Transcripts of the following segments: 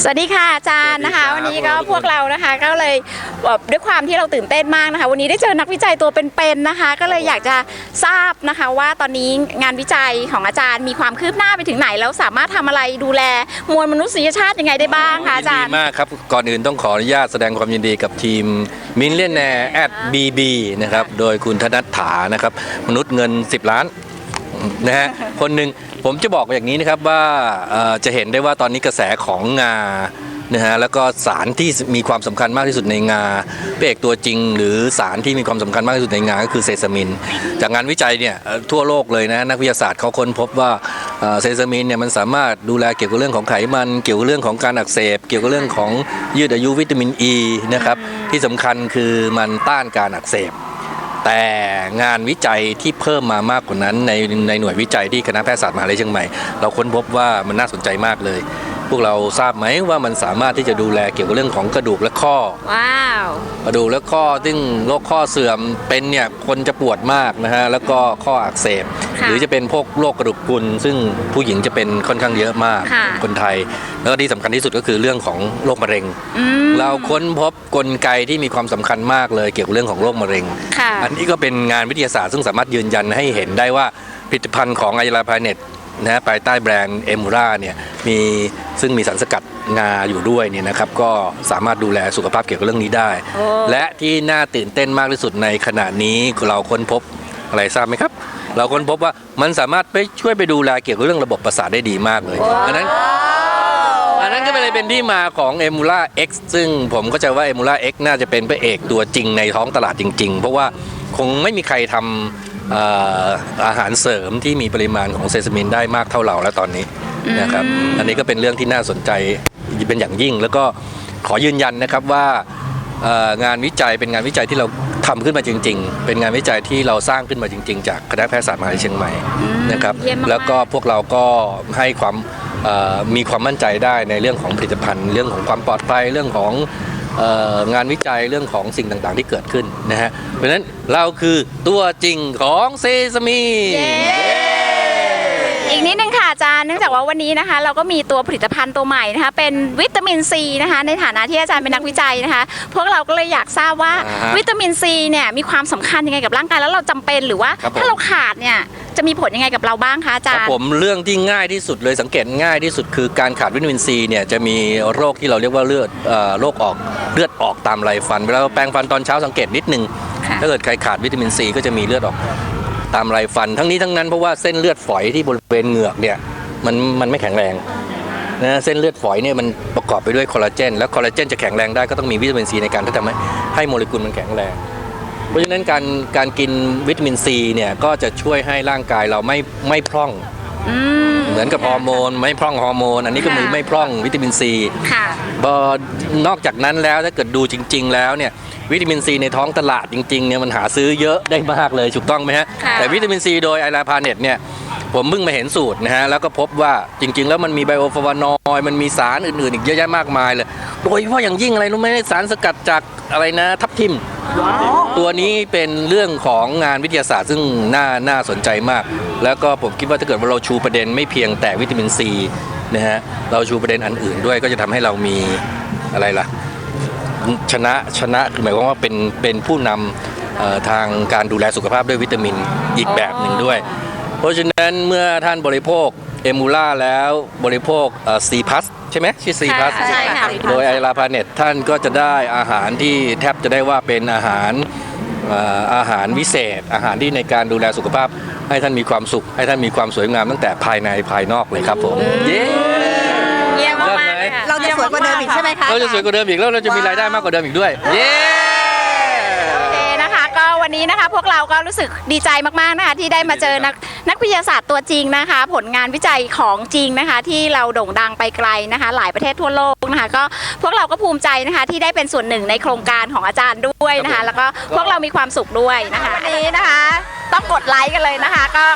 สวัสดีค่ะอาจารย์นะคะ สวัวัสนดีครับนี้ก็พวกเรานะคะ ก็เลยแบบด้วยความที่เราตื่นเต้นมากนะคะ วันนี้ได้เจอนักวิจัยตัวเป็นๆนะคะ ก็เลยอยากจะทราบนะคะ ว่าตอนนี้งานวิจัยของอาจารย์มีความคืบหน้าไปถึงไหน แล้วสามารถทำอะไรดูแลมวลมนุษยชาติยังไงได้บ้างคะอาจารย์ยินดีมากครับ ก่อนอื่นต้องขออนุญาตแสดงความยินดีกับทีมมินเลียนแนร์แอดบีบีนะครับ โดยคุณธนัทถานะครับ มนุษย์เงิน 10 ล้าน นะฮะคนหนึ่งผมจะบอกอย่างนี้นะครับว่าเอ่อจะเห็นได้ว่าตอนนี้กระแสของงานะฮะแล้วก็สารที่มีความสำคัญมากที่สุดในงาพระเอกตัวจริง หรือสารที่มีความสำคัญมากที่สุดในงาก็คือเซซามิน จากงานวิจัยเนี่ยเอ่อทั่วโลกเลยนะนักวิทยาศาสตร์เขาค้นพบว่าเอ่อเซซามินเนี่ยมันสามารถดูแลเกี่ยวกับเรื่องของไขมัน เกี่ยวกับเรื่องของการอักเสบ เกี่ยวกับเรื่องของยืดอายุวิตามินอ e ีนะครับที่สำคัญคือมันต้านการอักเสบ แต่งานวิจัยที่เพิ่มมามากกว่านั้นในในหน่วยวิจัยที่คณะแพทยศาสตร์มหาวิทยาลัยเชียงใหม่ เราค้นพบว่ามันน่าสนใจมากเลย พวกเราทราบไหมว่ามันสามารถที่จะดูแลเกี่ยวกับเรื่องของกระดูกและข้อ ว้าว กระดูกและข้อซึ่งโรคข้อเสื่อมเป็นเนี่ยคนจะปวดมากนะฮะแล้วก็ข้ออักเสบ ค่ะหรือจะเป็นพวกโรคกระดูกพรุนซึ่งผู้หญิงจะเป็นค่อนข้างเยอะมากค่ะ คนไทย แล้วก็ที่สำคัญที่สุดก็คือเรื่องของโรคมะเร็ง อืม เราค้นพบกลไกที่มีความสำคัญมากเลยเกี่ยวกับเรื่องของโรคมะเร็ง ค่ะ อันนี้ก็เป็นงานวิทยาศาสตร์ซึ่งสามารถยืนยันให้เห็นได้ว่าผลิตภัณฑ์ของไอราพาเน็ต นะฮะภายใต้แบรนด์เอมูราเนี่ยมีซึ่งมีสารสกัดงาอยู่ด้วยเนี่ยนะครับก็สามารถดูแลสุขภาพเกี่ยวกับเรื่องนี้ได้โอ้และที่น่าตื่นเต้นมากที่สุดในขณะนี้เราค้นพบอะไรทราบไหมครับ เราค้นพบว่ามันสามารถไปช่วยไปดูแลเกี่ยวกับเรื่องระบบประสาทได้ดีมากเลยอันนั้นอันนั้นก็เลยเป็นที่มาของ e m u l a X ซึ่งผมก็จะว่า e m u l a X น่าจะเป็นพระเอกตัวจริงในท้องตลาดจริง ๆ เพราะว่าคงไม่มีใครทำเอ่ออาหารเสริมที่มีปริมาณของเซซามินได้มากเท่าเราแล้วตอนนี้นะครับอันนี้ก็เป็นเรื่องที่น่าสนใจเป็นอย่างยิ่ง แล้วก็ขอยืนยันนะครับว่าเอ่องานวิจัยเป็นงานวิจัยที่เราทำขึ้นมาจริง ๆ เป็นงานวิจัยที่เราสร้างขึ้นมาจริง ๆ จากคณะแพทยศาสตร์มหาวิทยาลัยเชียงใหม่นะครับเยี่ยมมากๆแล้วก็พวกเราก็ให้ความเอ่อมีความมั่นใจได้ในเรื่องของผลิตภัณฑ์ เรื่องของความปลอดภัยเรื่องของเอ่อ งานวิจัยเรื่องของสิ่งต่างๆที่เกิดขึ้นนะฮะเพราะฉะนั้นเราคือตัวจริงของเซซามีอีกนิดนึงค่ะอาจารย์เนื่องจากว่าวันนี้นะคะ เราก็มีตัวผลิตภัณฑ์ตัวใหม่นะคะ เป็นวิตามินซีนะคะ ในฐานะที่อาจารย์เป็นนักวิจัยนะคะ พวกเราก็เลยอยากทราบว่าอ่าฮะวิตามินซีเนี่ยมีความสำคัญยังไงกับร่างกายแล้วเราจำเป็นหรือว่าครับผมถ้าเราขาดเนี่ย จะมีผลยังไงกับเราบ้างคะอาคจารับรย์ ผมเรื่องที่ง่ายที่สุดเลยสังเกตง่ายที่สุดคือการขาดวิตามินซีเนี่ยจะมีโรคที่เราเรียกว่าเลือดเอ่อโรคออกเลือดออกตามไรฟันเวลาเราแปรงฟันตอนเช้าสังเกตนิดนึงค่ะ ถ้าเกิดใครขาดวิตามินซีก็จะมีเลือดออกตามไรฟัน ทั้งนี้ทั้งนั้นเพราะว่าเส้นเลือดฝอยที่บริเวณเหงือกเนี่ยมันมันไม่แข็งแรงนะเส้นเลือดฝอยเนี่ยมันประกอบไปด้วยคอลลาเจนแล้วคอลลาเจนจะแข็งแรงได้ก็ต้องมีวิตามินซีในการที่ทำให้ให้โมเลกุลมันแข็งแรง เพราะฉะนั้นการการกินวิตามินซีเนี่ยก็จะช่วยให้ร่างกายเราไม่ไม่พร่อง อืม เหมือนกับฮอร์โมนไม่พร่องฮอร์โมน อันนี้ก็มือค่ะไม่พร่องวิตามินซีค่ะ บอนอกจากนั้นแล้วถ้าเกิดดูจริง ๆ แล้วเนี่ยวิตามินซีในท้องตลาดจริงๆเนี่ยมันหาซื้อเยอะได้มากเลยถูกต้องไหมฮะค่ะ แต่วิตามินซีโดยไอลาพาเน็ตเนี่ยผมเพิ่งมาเห็นสูตรนะฮะแล้วก็พบว่าจริง ๆ แล้วมันมีไบโอฟลาวานอยด์มันมีสารอื่นๆ อีกเยอะแยะมากมายเลย โดยเฉพาะอย่างยิ่งอะไรรู้ไหมสารสกัดจากอะไรนะทับทิม ตัวนี้เป็นเรื่องของงานวิทยาศาสตร์ซึ่งน่าน่าสนใจมาก แล้วก็ผมคิดว่าถ้าเกิดว่าเราชูประเด็นไม่เพียงแต่วิตามินซีนะฮะเราชูประเด็นอันอื่นด้วยก็จะทำให้เรามีอะไรล่ะชนะชนะคือหมายความว่าเป็นเป็นผู้นำทางการดูแลสุขภาพด้วยวิตามินอีกแบบหนึ่งด้วย เพราะฉะนั้นเมื่อท่านบริโภคเอมูล่าแล้วบริโภคซีพัส ใช่ไหมชื่อซีพัสใช่ค่ะโดยไอราพาเน็ตท่านก็จะได้อาหารที่แทบจะได้ว่าเป็นอาหารเอ่ออาหารวิเศษ อาหารที่ในการดูแลสุขภาพ ให้ท่านมีความสุข ให้ท่านมีความสวยงามตั้งแต่ภายในภายนอกเลยครับผมเย้เยี่ยมมากเลิศไหมๆเลยค่ะเราจะสวยกว่าเดิมอีกใช่ไหมคะเราจะสวยกว่าเดิมอีกแล้วเราจะมีรายได้มากกว่าเดิมอีกด้วยเย้ นี้นะคะ พวกเราก็รู้สึกดีใจมากๆนะคะที่ได้มาเจอนักนักวิทยาศาสตร์ตัวจริงนะคะ ผลงานวิจัยของจริงนะคะ ที่เราโด่งดังไปไกลนะคะ หลายประเทศทั่วโลกนะคะ ก็พวกเราก็ภูมิใจนะคะที่ได้เป็นส่วนหนึ่งในโครงการของอาจารย์ด้วยนะคะ แล้วก็พวกเรามีความสุขด้วยนะคะ วันนี้นะคะ ต้องกดไลค์กันเลยนะคะ ก็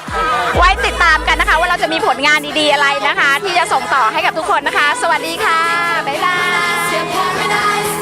ไว้ติดตามกันนะคะ ว่าเราจะมีผลงานดีๆอะไรนะคะ ที่จะส่งต่อให้กับทุกคนนะคะ สวัสดีค่ะบ๊ายบาย